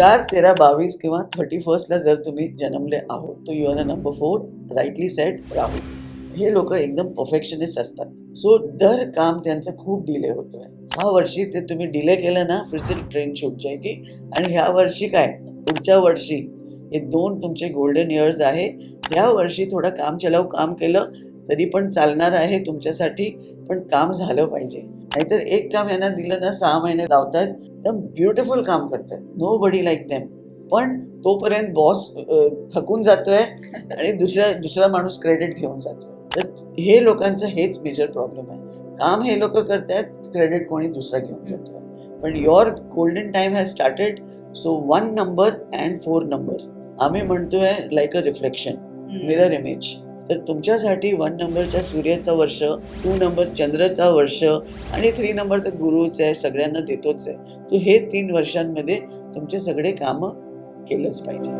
चार तेरा बावीस किंवा थर्टी फर्स्टला जर तुम्ही जन्मले आहोत तर you are a number four rightly set Rahul. हे लोक एकदम परफेक्शनिस्ट असतात. सो दर काम त्यांचं खूप डिले होतोय. ह्या वर्षी ते तुम्ही डिले केलं ना फिर ट्रेन शूट की आणि ह्या वर्षी काय? पुढच्या वर्षी हे दोन तुमचे गोल्डन इयर्स आहे. ह्या वर्षी थोडं काम चलाव काम केलं. तरी पण चालणार आहे तुमच्यासाठी पण काम झालं पाहिजे. नाहीतर एक काम यांना दिलं ना सहा महिने लावतात तर ब्युटिफुल काम करतात नो बडी लाईक देम पण तोपर्यंत बॉस थकून जातोय आणि दुसऱ्या दुसरा माणूस क्रेडिट घेऊन जातोय. तर हे लोकांचं हेच मेजर प्रॉब्लेम आहे. काम हे लोक करतायत क्रेडिट कोणी दुसरा घेऊन जातोय. पण your golden time has started so one number and four number आम्ही म्हणतोय like a reflection mirror image तर तुमच्यासाठी वन नंबरच्या सूर्याचं वर्ष टू नंबर चंद्रचा वर्ष आणि थ्री नंबर तर गुरुच आहे सगळ्यांना देतोच आहे. तो हे तीन वर्षांमध्ये तुमचे सगळे कामं केलंच पाहिजे.